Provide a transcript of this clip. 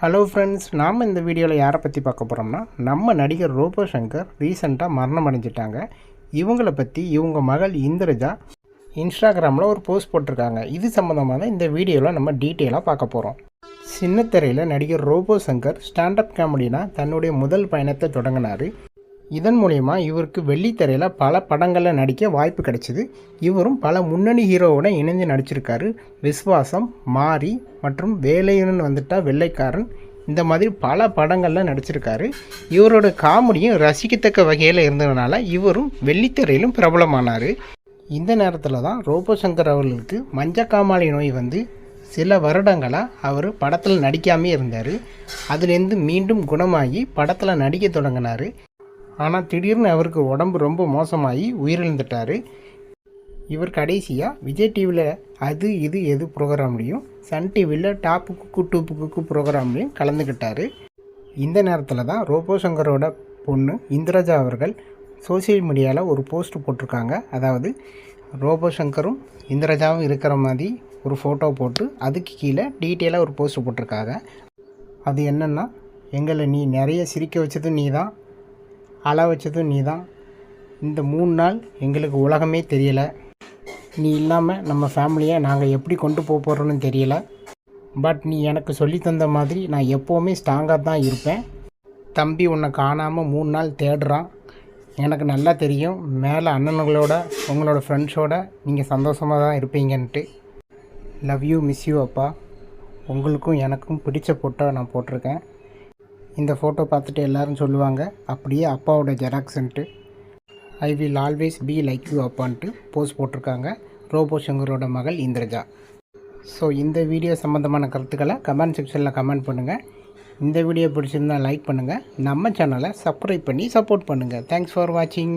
Hello friends நாம் இந்த வீடியோவில் யாரை பற்றி பார்க்க போகிறோம்னா நம்ம நடிகர் ரோபோ சங்கர் ரீசெண்டாக மரணம் அடைஞ்சிட்டாங்க. இவங்கள பற்றி இவங்க மகள் இந்திரஜா இன்ஸ்டாகிராமில் ஒரு போஸ்ட் போட்டிருக்காங்க. இது சம்மந்தமாக தான் இந்த வீடியோவில் நம்ம டீட்டெயிலாக பார்க்க போகிறோம் சின்னத்திரையில் நடிகர் ரோபோ சங்கர் ஸ்டாண்டப் காமெடினா தன்னுடைய முதல் பயணத்தை தொடங்கினார். இதன் மூலயமா இவருக்கு வெள்ளித்திரையில் பல படங்களில் நடிக்க வாய்ப்பு கிடைச்சிது. இவரும் பல முன்னணி ஹீரோவோட இணைந்து நடிச்சிருக்காரு. விஸ்வாசம் மாரி மற்றும் வேலையுடன் வந்துட்டா வெள்ளைக்காரன் இந்த மாதிரி பல படங்களில் நடிச்சிருக்காரு. இவரோட காமெடியும் ரசிக்கத்தக்க வகையில் இருந்ததுனால இவரும் வெள்ளித்திரையிலும் பிரபலமானார். இந்த நேரத்தில் தான் ரோபோ சங்கர் அவர்களுக்கு மஞ்சக்காமாலை நோய் வந்து சில வருடங்களாக அவர் படத்தில் நடிக்காமே இருந்தார். அதுலேருந்து மீண்டும் குணமாகி படத்தில் நடிக்க தொடங்கினார். ஆனால் திடீர்னு அவருக்கு உடம்பு ரொம்ப மோசமாகி உயிரிழந்துட்டார். இவர் கடைசியாக விஜய் டிவியில் அது இது எது ப்ரோக்ராம்லேயும் சன் டிவியில் டாப்பு குக்கு டூப்பு குக்கு ப்ரோக்ராம்லேயும் கலந்துக்கிட்டார் இந்த நேரத்தில் தான் ரோபோ சங்கரோட பொண்ணு இந்திரஜா அவர்கள் சோஷியல் மீடியாவில் ஒரு போஸ்ட் போட்டிருக்காங்க. அதாவது ரோபோ சங்கரும் இந்திரஜாவும் இருக்கிற மாதிரி ஒரு ஃபோட்டோ போட்டு அதுக்கு கீழே டீட்டெயிலாக ஒரு போஸ்ட் போட்டிருக்காங்க. அது என்னென்னா எங்களை நீ நிறைய சிரிக்க வச்சதும் நீ தான் அழ வச்சதும் நீ தான் இந்த மூணு நாள் எங்களுக்கு உலகமே தெரியலை. நீ இல்லாமல் நம்ம ஃபேமிலியை நாங்கள் எப்படி கொண்டு போக போகிறோன்னு தெரியல. பட் நீ எனக்கு சொல்லி தந்த மாதிரி நான் எப்போவுமே ஸ்ட்ராங்காக தான் இருப்பேன். தம்பி உன்னை காணாமல் மூணு நாள் தேடுறான். எனக்கு நல்லா தெரியும். மேலே அண்ணனுங்களோட உங்களோட ஃப்ரெண்ட்ஸோட நீங்கள் சந்தோஷமாக தான் இருப்பீங்கன்ட்டு. லவ் யூ மிஸ் யூ அப்பா. உங்களுக்கும் எனக்கும் பிடிச்ச ஃபோட்டோ நான் போட்டிருக்கேன். இந்த ஃபோட்டோ பார்த்துட்டு எல்லோரும் சொல்லுவாங்க அப்படியே அப்பாவோட ஜெராக்ஸ்ன்ட்டு I will always be like you அப்பான்ட்டு post போட்டிருக்காங்க. ரோபோ சங்கரோட மகள் இந்திரஜா. ஸோ இந்த வீடியோ சம்மந்தமான கருத்துக்களை கமெண்ட் செக்ஷனில் கமெண்ட் பண்ணுங்கள் இந்த வீடியோ பிடிச்சிருந்தா லைக் பண்ணுங்கள் நம்ம சேனலை சப்ஸ்கிரைப் பண்ணி சப்போர்ட் பண்ணுங்கள் தேங்க்ஸ் ஃபார் வாட்சிங்